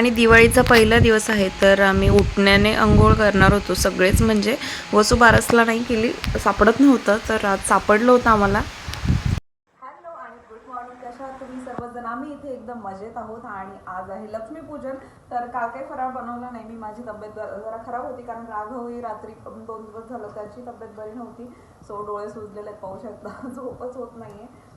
आणि दिवाळीचा पहिला दिवस आहे तर आम्ही उठण्याने अंघोळ करणार होतो सगळेच. म्हणजे वसू बारसला नाही केली सापडत नव्हतं तर आज सापडलं होतं आम्हाला. हॅलो आणि गुड मॉर्निंग कशा तुम्ही? सर्वजण आम्ही इथे एकदम मजेत आहोत आणि आज आहे लक्ष्मीपूजन तर काल काही फराळ बनवला नाही मी माझी तब्येत जरा खराब होती कारण राघवही रात्री दोन दिवस झालं त्याची तब्येत बरी नव्हती. सो डोळे सुजलेले पाहू शकता झोपच होत नाही आहे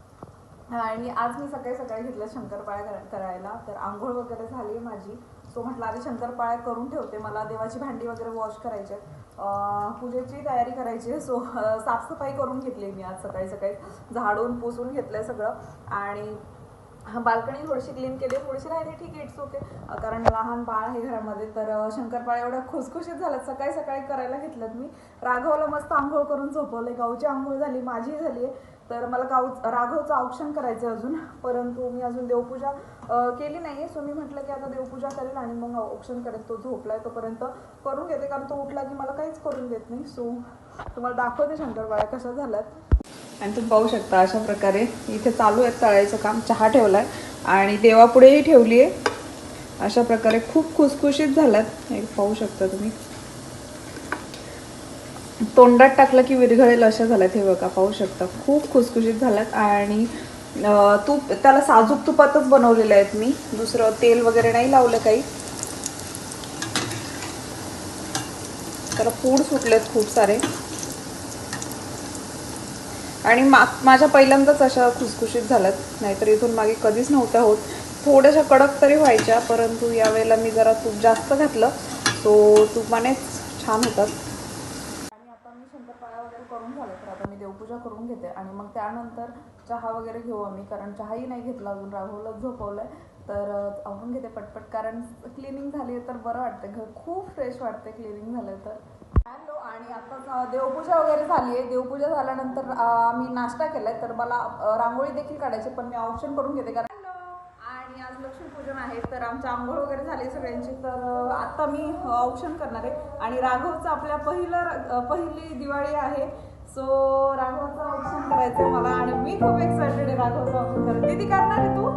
आणि आज मी सकाळी सकाळी घेतलं शंकरपाळ्या कर- करायला. तर आंघोळ वगैरे झाली आहे माझी. सो म्हटलं आधी शंकरपाळ्या करून ठेवते. मला देवाची भांडी वगैरे वॉश करायची पूजेची तयारी करायची आहे. सो साफसफाई करून घेतली मी आज सकाळी सकाळी. झाडून पुसून घेतलंय सगळं. आणि बाल्कनी थोडीशी क्लीन केली थोडीशी राहिली ठीक आहे इट्स ओके कारण लहान बाळ आहे घरामध्ये तर अं, शंकरपाळ्या एवढ्या खुसखुशीत झाल्यात. सकाळी सकाळी करायला घेतलं मी. राघवला मस्त आंघोळ करून झोपवलंय. गावची आंघोळ झाली माझी झाली आहे. तर मला गाव राघवचं औक्षण करायचं आहे अजून परंतु मी अजून देवपूजा केली नाही सो मी म्हटलं की आता देवपूजा करेल आणि मग औक्षण करेल. तो झोपलाय तोपर्यंत करून घेते कारण तो उठला की मला काहीच करून देत नाही. सो तुम्हाला दाखवते शंकरपाळ्या कशा झाल्यात आणि तुम्ही पाहू शकता अशा प्रकारे इथे चालू आहे तळायचं काम. चहा ठेवलाय आणि देवापुढेही ठेवली आहे अशा प्रकारे खूप खुसखुशीत झाल्यात पाहू शकता तुम्ही. तोंडात टाकलं की विरघळेल अशा झाल्यात हे बघा पाहू शकता. खूप खुसखुशीत झाल्यात आणि तूप त्याला साजूक तुपातच बनवलेले आहेत मी. दुसरं तेल वगैरे नाही लावलं काही. त्याला पूड सुटलेत खूप सारे. आणि मा माझ्या पहिल्यांदाच अशा खुसखुशीत झाल्यात. नाहीतर इथून मागे कधीच नव्हत्या होत. थोड्याशा कडक तरी व्हायच्या परंतु यावेळेला मी जरा तूप जास्त घातलं. सो तुपानेच छान होतात आणि आता मी शंकरपाळ्या वगैरे करून झालं तर आता मी देवपूजा करून घेते. आणि मग त्यानंतर चहा वगैरे घेऊ आम्ही कारण चहाही नाही घेतला अजून राहुलच झोपवलंय. तर अं, आवरून घेते पटपट कारण क्लिनिंग झाली आहे तर बरं वाटते घर खूप फ्रेश वाटते क्लिनिंग झालं तर. हॅलो आणि आता देवपूजा वगैरे झाली आहे देवपूजा झाल्यानंतर मी नाश्ता केलाय तर मला रांगोळी देखील काढायची पण मी ऑप्शन करून घेते कारण आणि आज लक्ष्मीपूजन आहे तर आमच्या आंघोळ वगैरे झाली सगळ्यांची. तर आत्ता मी ऑप्शन करणार आहे. आणि राघवचं आपल्या पहिलं पहिली दिवाळी आहे. सो राघवचा ऑप्शन करायचं मला आणि मी खूप एक्सायटेड आहे राघवचा ऑप्शन करायचं दीदी करणार आहे तू?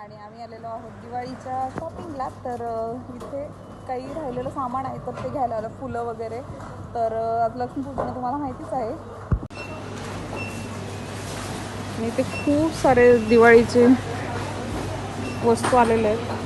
आणि आम्ही आलेलो आहोत दिवाळीच्या शॉपिंगला तर इथे काही राहिलेलं सामान आहे तर ते घ्यायला आलं फुलं वगैरे. तर आज लक्ष्मीपूजन तुम्हाला माहितीच आहे. आणि इथे खूप सारे दिवाळीचे वस्तू आलेले आहेत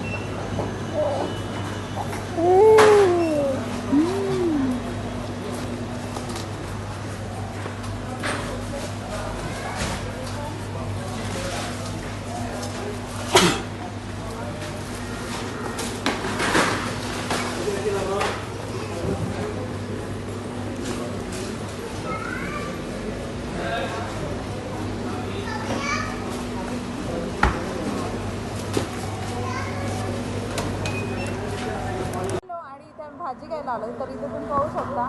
हॅलो आणि इथे आम्ही भाजी घ्यायला आलो तर इथे तुम्ही पाहू शकता.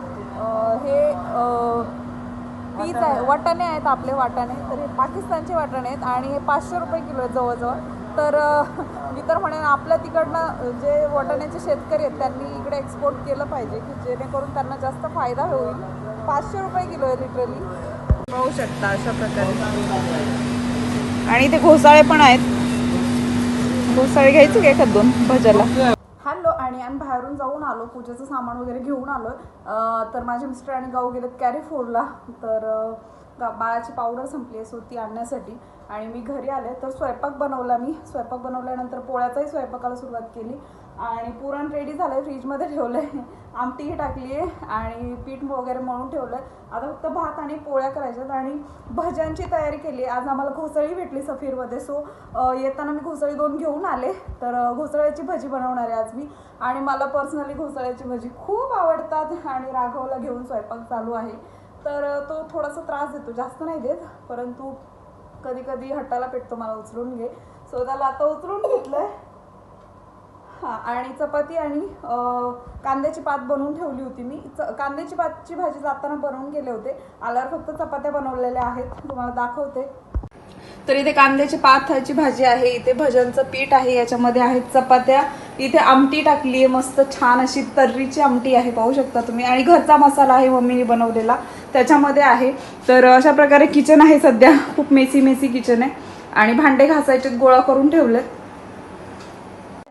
हे पीज आहे वाटाणे आहेत आपले वाटाणे तर हे पाकिस्तानचे वाटाणे आहेत आणि हे पाचशे रुपये किलो आहेत जवळजवळ. तर मी तर म्हणेन आपल्या तिकडनं जे वाटाण्याचे शेतकरी आहेत त्यांनी इकडे एक्सपोर्ट केलं पाहिजे की जेणेकरून त्यांना जास्त फायदा होईल. पाचशे रुपये किलो आहे लिटरली पाहू शकता अशा प्रकारे. आणि ते घोसाळे पण आहेत. घोसाळे घ्यायचे काय एखाद दोन? भजाला आलो आणि आम्ही बाहेरून जाऊन आलो. पूजेचं सामान वगैरे घेऊन आलो. तर माझे मिस्टर आणि गाऊ गेलेत कॅरी फोडला तर गा- बाळाची पावडर संपली आहे सो ती आणण्यासाठी. आणि मी घरी आले तर स्वयंपाक बनवला मी. स्वयंपाक बनवल्यानंतर पोळ्याचाही स्वयंपाकाला सुरुवात केली. आणि पुरण रेडी झालं आहे फ्रीजमध्ये ठेवलं आहे आमटीही टाकली आहे आणि पीठ वगैरे मळून ठेवलं आहे आता फक्त भात आणि पोळ्या करायच्यात आणि भज्यांची तयारी केली. आज आम्हाला घोसळी भेटली सफीरमध्ये. सो येताना मी घोसळी दोन घेऊन आले. तर घोसळ्याची भजी बनवणार आहे आज मी. आणि मला पर्सनली घोसळ्याची भजी खूप आवडतात आणि राघवला घेऊन स्वयंपाक चालू आहे. तर तो थोडासा त्रास देतो. जास्त नाही देत परंतु कधी कधी हट्टाला पेटतो मला उचलून घे. सो त्याला आता उचलून घेतलंय. हां आणि चपाती आणि कांद्याची पात बनवून ठेवली होती मी. च कांद्याची पातची भाजी जाताना बनवून गेले होते. आल्यावर फक्त चपात्या बनवलेल्या आहेत. तुम्हाला दाखवते. तर इथे कांद्याची पाथाची भाजी आहे. इथे भजनचं पीठ आहे. याच्यामध्ये आहेत चपात्या. इथे आमटी टाकली आहे मस्त छान अशी तर्रीची आमटी आहे पाहू शकता तुम्ही. आणि घरचा मसाला आहे मम्मीने बनवलेला त्याच्यामध्ये आहे. तर अशा प्रकारे किचन आहे सध्या खूप मेसी मेसी किचन आहे. आणि भांडे घासायचे गोळा करून ठेवलेत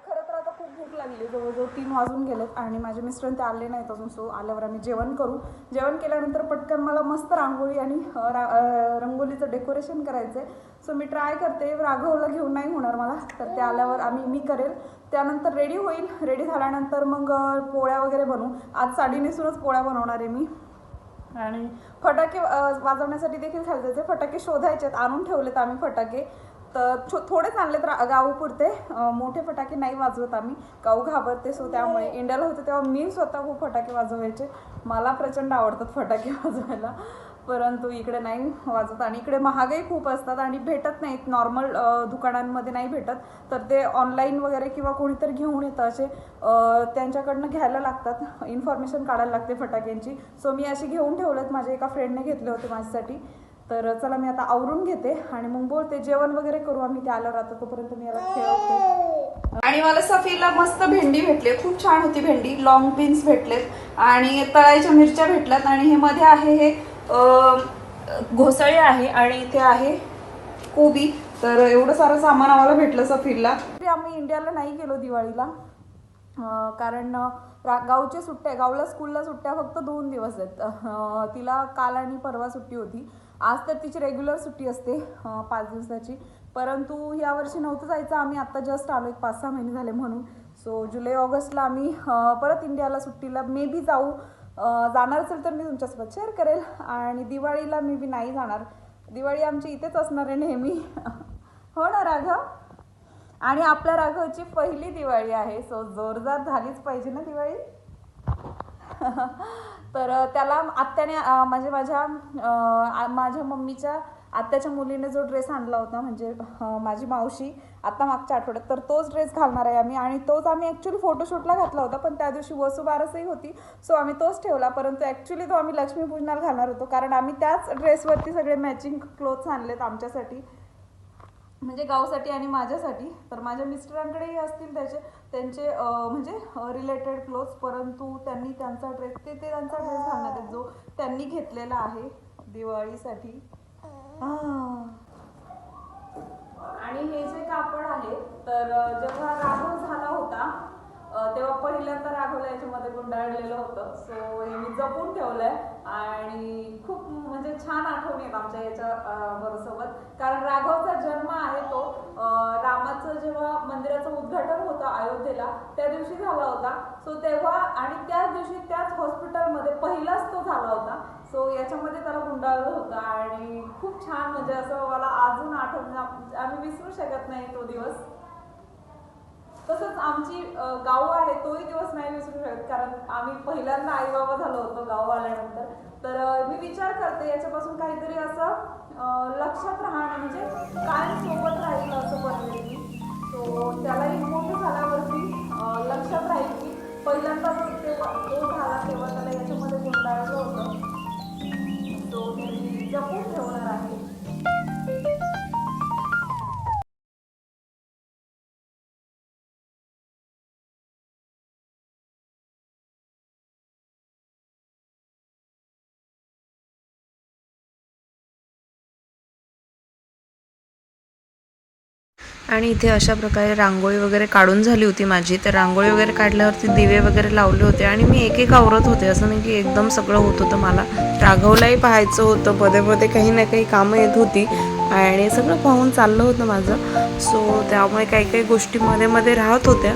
खरं तर आता खूप भूक लागली जवळजवळ तीन वाजून गेलेत आणि माझे मिस्टर ते आले नाहीत अजून सो आल्यावर आम्ही जेवण करू. जेवण केल्यानंतर पटकन मला मस्त रांगोळी आणि रा- रंगोलीचं डेकोरेशन करायचं आहे सो मी ट्राय करते राघवला घेऊन नाही होणार मला तर ते आल्यावर आम्ही मी करेल. त्यानंतर रेडी होईल. रेडी झाल्यानंतर मग पोळ्या वगैरे बनवू. आज साडी नेसूनच पोळ्या बनवणार आहे मी. आणि फटाके वाजवण्यासाठी देखील खायचे फटाके शोधायचे आहेत आणून ठेवलेत आम्ही फटाके. तर छो थोडेच आणलेत रा गाऊपुरते अ, मोठे फटाके नाही वाजवत आम्ही. गाऊ घाबरते सो त्यामुळे. इंडियाला होते तेव्हा मी स्वतः खूप फटाके वाजवायचे. मला प्रचंड आवडतात फटाके वाजवायला. परंतु इकडे नाही वाजवत. आणि इकडे महागाई खूप असतात आणि भेटत नाहीत. नॉर्मल दुकानांमध्ये नाही भेटत. तर ते ऑनलाईन वगैरे किंवा कोणीतरी घेऊन येतं असे त्यांच्याकडनं घ्यायला लागतात. इन्फॉर्मेशन काढायला लागते फटाक्यांची. सो मी अशी घेऊन ठेवलेत. माझ्या एका फ्रेंडने घेतले होते माझ्यासाठी. तर चला मी आता आवरून घेते आणि मग बोलते जेवण वगैरे करू आम्ही ते आल्यावर आता तोपर्यंत मी याला खेळवते. आणि मला सफीला मस्त भेंडी भेटली खूप छान होती भेंडी लॉंग बीन्स भेटलेत आणि तळायच्या मिरच्या भेटल्यात आणि हे मध्ये आहे हे घोसळे आहे आणि इथे आहे कोबी. तर एवढं सारं सामान आम्हाला भेटलं सफीरला. आम्ही इंडियाला नाही गेलो दिवाळीला कारण गावच्या सुट्ट्या गावला स्कूलला सुट्ट्या फक्त दोन दिवस आहेत. तिला काल आणि परवा सुट्टी होती. आज तर तिची रेग्युलर सुट्टी असते पाच दिवसाची. परंतु यावर्षी नव्हतं जायचं. आम्ही आत्ता जस्ट आलो एक पाच सहा महिने झाले म्हणून. सो जुलै ऑगस्टला आम्ही परत इंडियाला सुट्टीला मे बी जाऊ. जाणार असेल तर मी तुमच्यासोबत शेअर करेल. आणि दिवाळीला मे बी नाही जाणार. दिवाळी आमची इथेच असणार आहे नेहमी. हो ना राघव? आणि आपल्या राघवची पहिली दिवाळी आहे. सो जोरदार झालीच पाहिजे ना दिवाळी? तर त्याला आत्याने म्हणजे माझ्या माझ्या मम्मीच्या आत्याच्या मुलीने जो ड्रेस आणला होता म्हणजे माझी मावशी आत्ता मागच्या आठवड्यात तर तोच ड्रेस घालणार आहे आम्ही. आणि तोच आम्ही ॲक्च्युली फोटोशूटला घातला होता पण त्या दिवशी वसुबारसही होती सो आम्ही तोच ठेवला. परंतु ॲक्च्युली तो आम्ही लक्ष्मीपूजनाला घालणार होतो कारण आम्ही त्याच ड्रेसवरती सगळे मॅचिंग क्लोथ्स आणलेत आमच्यासाठी. म्हणजे गावसाठी आणि माझ्यासाठी तर माझ्या मिस्टरांकडेही असतील त्याचे त्यांचे म्हणजे रिलेटेड क्लोथ्स परंतु त्यांनी त्यांचा ड्रेस ते ते त्यांचा ड्रेस घालणार आहेत जो त्यांनी घेतलेला आहे दिवाळीसाठी. आणि हे जे कापड आहे तर जेव्हा राघव झाला होता तेव्हा पहिल्यांदा राघवला याच्यामध्ये गुंडाळलेलं होतं. सो हे मी जपून ठेवलंय. आणि खूप म्हणजे छान आठवणी आहेत आमच्या याच्या बरोसोबत. कारण राघवचा जन्म आहे तो रामाचं जेव्हा मंदिराचं उद्घाटन होतं अयोध्येला त्या दिवशी झाला होता. सो तेव्हा आणि त्याच दिवशी त्याच हॉस्पिटलमध्ये पहिलाच तो झाला होता. सो याच्यामध्ये त्याला गुंडाळलं होतं. आणि खूप छान म्हणजे असं मला अजून आठवण आम्ही विसरू शकत नाही तो दिवस. तसंच आमची गाव आहे तोही दिवस नाही विसरू शकत कारण आम्ही पहिल्यांदा आई बाबा झालो होतो गाव आल्यानंतर. तर मी विचार करते याच्यापासून काहीतरी असं लक्षात राहणं म्हणजे कायम सोबत राहील असं बनवेल मी सो त्यालाही मोठं झाल्यावरती लक्षात राहील की पहिल्यांदा जो तेव्हा तो झाला तेव्हा त्याला याच्यामध्ये गुंडाळलं होतं. तो जपून ठेवणार आणि इथे अशा प्रकारे रांगोळी वगैरे काढून झाली होती माझी. तर रांगोळी वगैरे काढल्यावरती दिवे वगैरे लावले होते आणि मी एक एक आवरत होते. असं नाही की एकदम सगळं होत होतं मला. राघवलाही पाहायचं होतं. पदे पदे काही ना काही कामं येत होती आणि सगळं पाहून चाललं होतं माझं. सो त्यामुळे काही काही गोष्टी मध्ये मध्ये राहत होत्या.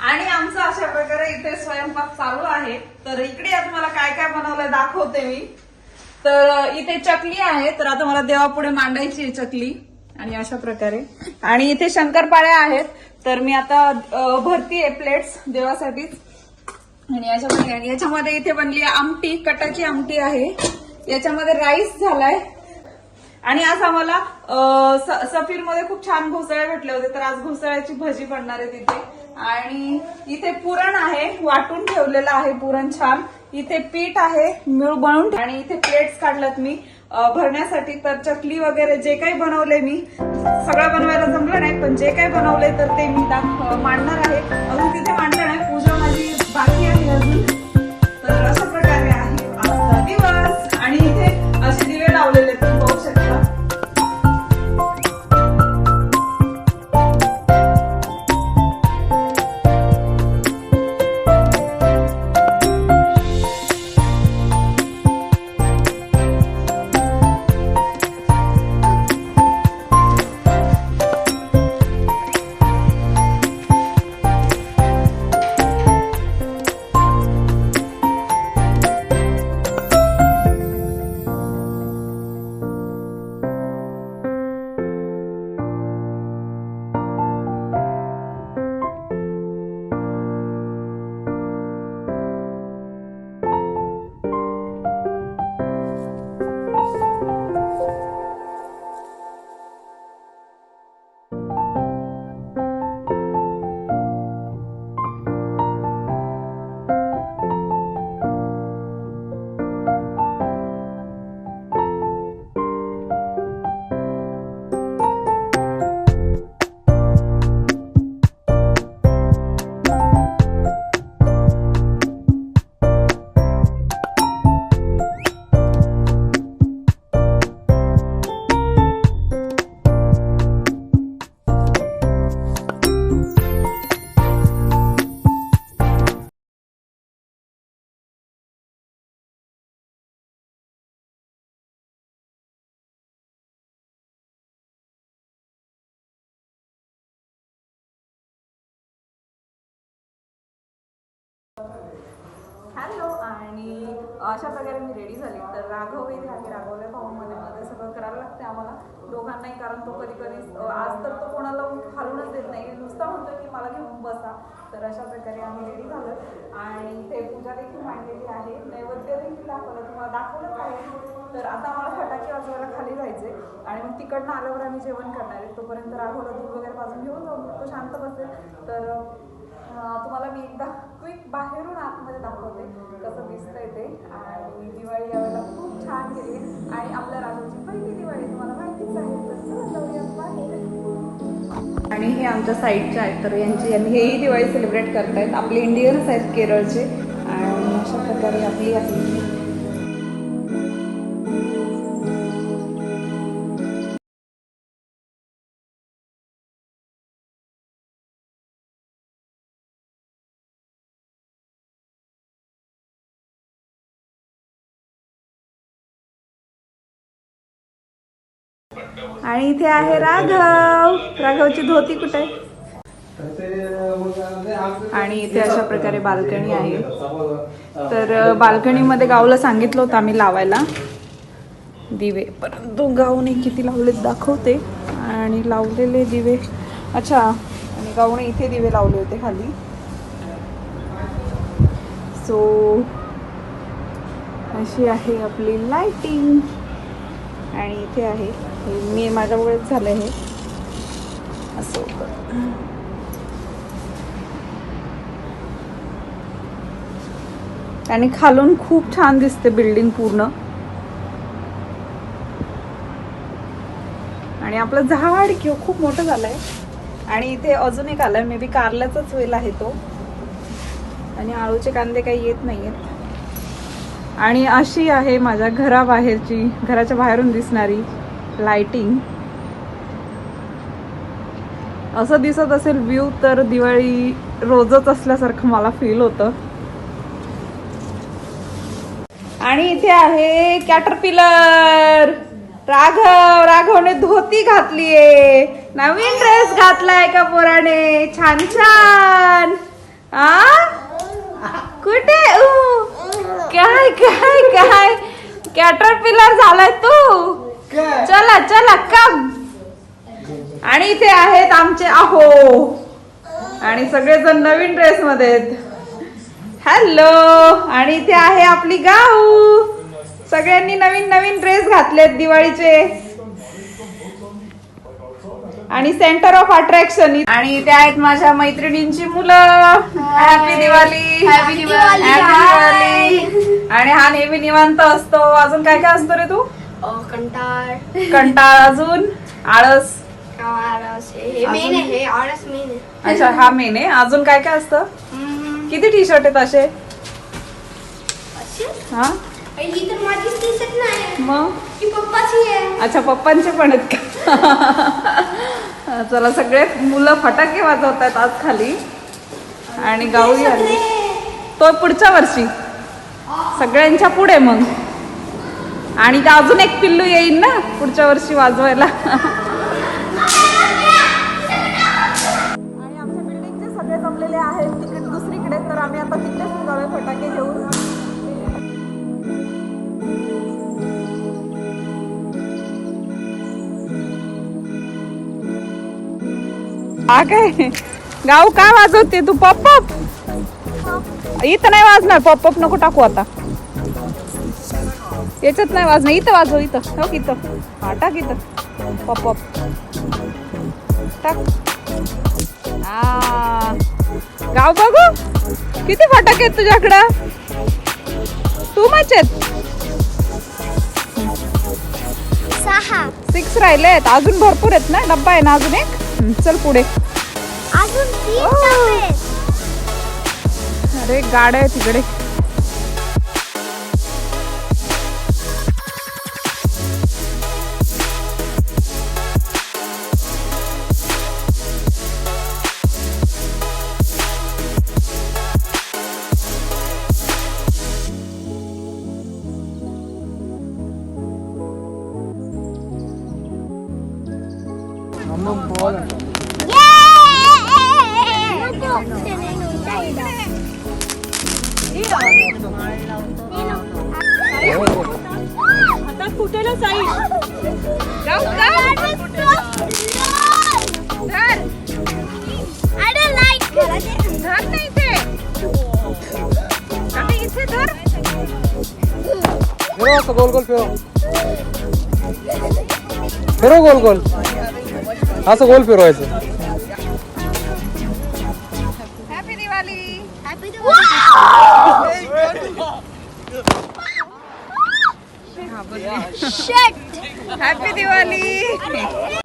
आणि आमचं अशा प्रकारे इथे स्वयंपाक चालू आहे. तर इकडे आता मला काय काय बनवलंय दाखवते मी. तर इथे चकली आहे. तर आता मला देवापुढे मांडायची आहे चकली. आणि अशा प्रकारे. आणि इथे शंकरपाळ्या आहेत. तर मी आता भरती भरतीये प्लेट्स देवासाठीच. आणि याच्यामध्ये याच्यामध्ये इथे बनली आमटी कटाची आमटी आहे. याच्यामध्ये राईस झालाय. आणि आज आम्हाला सफीरमध्ये खूप छान घोसळे भेटले होते तर आज घोसाळ्याची भजी बनणार आहे तिथे. आणि इथे पुरण आहे वाटून ठेवलेलं आहे पुरण छान. इथे पीठ आहे मिळ बनवून आणि इथे प्लेट्स काढल्यात मी. भरण्यासाठी तर चकली वगैरे जे काही बनवले मी सगळं बनवायला जमलं नाही पण जे काही बनवले तर ते मी दाख- मांडणार आहे. अशा प्रकारे मी रेडी झाली. तर राघव इथे आहे राघवला पाहून मध्ये सगळं करायला लागते आम्हाला दोघांनाही कारण तो कधी कधी आज तर तो कोणाला हलवूनच देत नाही. नुसता म्हणतो की मला घेऊन बसा. तर अशा प्रकारे आम्ही रेडी झालो. आणि ते पूजा देखील मांडलेली आहे. नैवेद्य देखील दाखवलं तुम्हाला दाखवलंच आहे. तर आता आम्हाला फटाके वाजवायला खाली जायचे आणि मग तिकडनं आल्यावर आम्ही जेवण करणार आहे. तोपर्यंत राघवला दूध वगैरे पाजून घेऊन जाऊ. तो शांत बसेल. तर तुम्हाला मी एकदा क्विक बाहेरून आतमध्ये दाखवते कसं दिसतंय ते. आणि दिवाळी यावेळेला खूप छान गेली आणि आपल्या राजूची पहिली दिवाळी तुम्हाला माहितीच आहे. तर चला जाऊयात बाहेर. आणि हे आमच्या साईडचे आहेत तर यांची यांनी हेही दिवाळी सेलिब्रेट करतायत. आपले इंडियन्स आहेत केरळचे. आणि अशा प्रकारे आपली आणि इथे आहे राघव. राघवची धोती कुठे? आहे आणि इथे अशा प्रकारे बाल्कनी आहे. तर बाल्कनीमध्ये गावला सांगितलं होतं आम्ही लावायला. दिवे. परंतु गावने किती लावलेत दाखवते. आणि लावलेले दिवे. अच्छा. आणि गावने इथे दिवे लावले होते खाली. सो अशी आहे आपली लाइटिंग आणि इथे आहे. हे मी माझ्यामुळेच झालं हे. असं होतं. आणि खालून खूप छान दिसते बिल्डिंग पूर्ण. आणि आपलं झाड किंवा खूप मोठं झालंय. आणि इथे अजून एक आलाय मे बी कारल्याचाच वेल आहे तो. आणि आळूचे कांदे काही येत नाहीयेत. आणि अशी आहे माझ्या घराबाहेरची घराच्या बाहेरून दिसणारी लाइटिंग असं दिसत असेल व्ह्यू तर दिवाळी रोजच असल्यासारखं मला फील होतं. आणि इथे आहे कॅटरपिलर राघव राघवने धोती घातलीये. नवीन ड्रेस घातलाय का पोराने? छान छान. आ? कुठे? ऊ, काय काय काय कॅटरपिलर झालाय तू. चला चला कम आणि इथे आहेत आमचे आहो आणि सगळेजण नवीन ड्रेस मध्ये आहेत. हॅलो आणि इथे आहे आपली गाऊ. सगळ्यांनी नवीन नवीन ड्रेस घातलेत दिवाळीचे. आणि सेंटर ऑफ अट्रॅक्शन आणि इथे आहेत माझ्या मैत्रिणींची मुलं. Happy Diwali Happy Diwali. आणि हा नेहमी निवांत असतो. अजून काय काय असतो रे तू? कंटाळ. कंटाळ अजून? आळस? अच्छा हा मेन आहे. अजून काय काय असतं? किती टी शर्ट आहेत असे? हा? ही तर माझीच दिसत नाही मग? ही पप्पाची आहे. अच्छा पप्पांचे पण आहेत का? चला सगळे मुलं फटाके वाजवत आहेत आज खाली. आणि गावी आली. तो पुढच्या वर्षी. सगळ्यांच्या पुढे मग. आणि ते अजून एक पिल्लू येईल ना पुढच्या वर्षी वाजवायला. हा काय? गाव काय वाजवते तू? पॉप इथं नाही वाजणार. पॉप पॉप नको टाकू आता. याच्यात नाही वाजणार. इथं वाजव इथं. हो इथं. हा टाक इथं. Pop pop. टाक. आ, गाव बघू. किती फटाके आहेत तुझ्याकडं? तू मच आहेत सहा. सिक्स राहिले आहेत. अजून भरपूर आहेत ना? डब्बा आहे ना अजून एक? चल पुढे. अरे गाड्या आहे तिकडे. आता इथे धर. फिरो असं गोल गोल फिरो. फिरो गोल गोल. असं गोल फिरवायचं.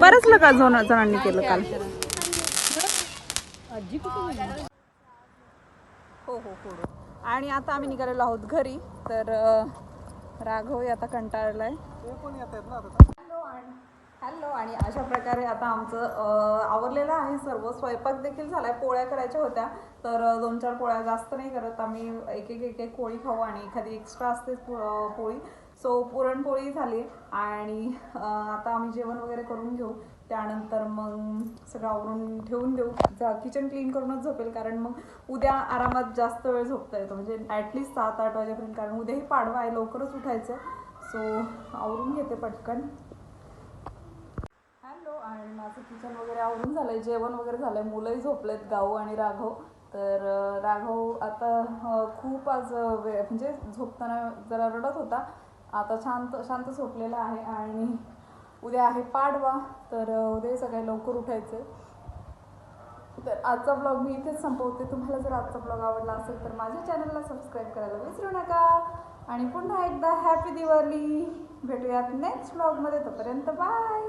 बरंच लोक जण जणांनी केलं काल. हो हो फोडू आणि आता आम्ही निघालेलो आहोत घरी तर राघव आता कंटाळलाय. हॅलो आणि हॅलो आणि अशा प्रकारे आता आमचं आवरलेलं आहे सर्व. स्वयंपाक देखील झालाय. पोळ्या करायच्या होत्या. तर दोन चार पोळ्या जास्त नाही करत. आम्ही एक एक एक एक पोळी खाऊ आणि एखादी एक्स्ट्रा असते पोळी. सो पुरणपोळी झाली आणि आता आम्ही जेवण वगैरे करून घेऊ. त्यानंतर मग सगळं आवरून ठेवून देऊ. जा किचन क्लीन करूनच झोपेल कारण मग उद्या आरामात जास्त वेळ झोपता येतो. म्हणजे ॲटलिस्ट सात आठ वाजेपर्यंत कारण उद्याही पाडवा आहे लवकरच उठायचं सो आवरून घेते पटकन. हॅलो आणि माझं किचन वगैरे आवरून झालं आहे जेवण वगैरे झालं आहे मुलंही झोपलेत गाऊ आणि राघव. तर राघव आता खूप आज वे म्हणजे झोपताना जरा रडत होता. आता शांत शांत झोपलेला आहे आणि उद्या आहे पाडवा तर उद्या सकाळी लवकर उठायचं तर आजचा ब्लॉग मी इथेच संपवते. तुम्हाला जर आजचा ब्लॉग आवडला असेल तर माझ्या चॅनलला सबस्क्राईब करायला विसरू नका. आणि पुन्हा एकदा हॅपी दिवाळी. भेटूयात नेक्स्ट ब्लॉगमध्ये. तोपर्यंत बाय.